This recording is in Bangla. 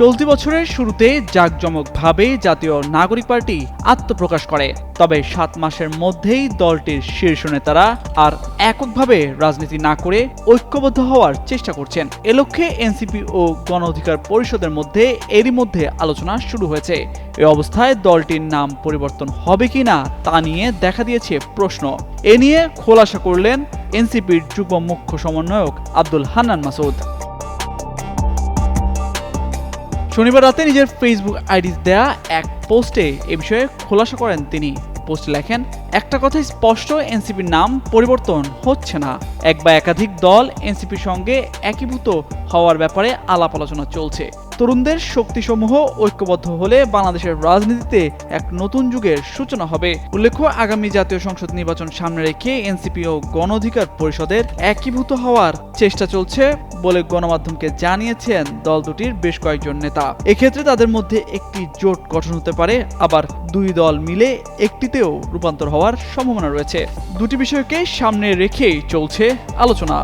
চলতি বছরের শুরুতে জাঁকজমকভাবে জাতীয় নাগরিক পার্টি আত্মপ্রকাশ করে। তবে সাত মাসের মধ্যেই দলটির শীর্ষ নেতারা আর এককভাবে রাজনীতি না করে ঐক্যবদ্ধ হওয়ার চেষ্টা করছেন। এ লক্ষ্যে এনসিপি ও গণ অধিকার পরিষদের মধ্যে এরই মধ্যে আলোচনা শুরু হয়েছে। এ অবস্থায় দলটির নাম পরিবর্তন হবে কি না তা নিয়ে দেখা দিয়েছে প্রশ্ন। এ নিয়ে খোলাসা করলেন এনসিপির যুগ্ম মুখ্য সমন্বয়ক আব্দুল হান্নান মাসুদ। শনিবার রাতে নিজের ফেসবুক আইডি দেয়া এক পোস্টে এ বিষয়ে খোলাসা করেন তিনি। পোস্টে লেখেন, একটা কথা স্পষ্ট, এনসিপির নাম পরিবর্তন হচ্ছে না। এক বা একাধিক দল এনসিপির সঙ্গে একীভূত হওয়ার ব্যাপারে আলাপ আলোচনা চলছে। তরুণদের শক্তিসমূহ ঐক্যবদ্ধ হলে বাংলাদেশের রাজনীতিতে এক নতুন যুগের সূচনা হবে। উল্লেখ্য, আগামী জাতীয় সংসদ নির্বাচন সামনে রেখে এনসিপি ও গণ অধিকার পরিষদের একীভূত হওয়ার চেষ্টা চলছে বলে গণমাধ্যমকে জানিয়েছেন দল দুটির বেশ কয়েকজন নেতা। এক্ষেত্রে তাদের মধ্যে একটি জোট গঠন হতে পারে, আবার দুই দল মিলে একটিতেও রূপান্তর হওয়ার সম্ভাবনা রয়েছে। দুটি বিষয়কে সামনে রেখেই চলছে আলোচনা।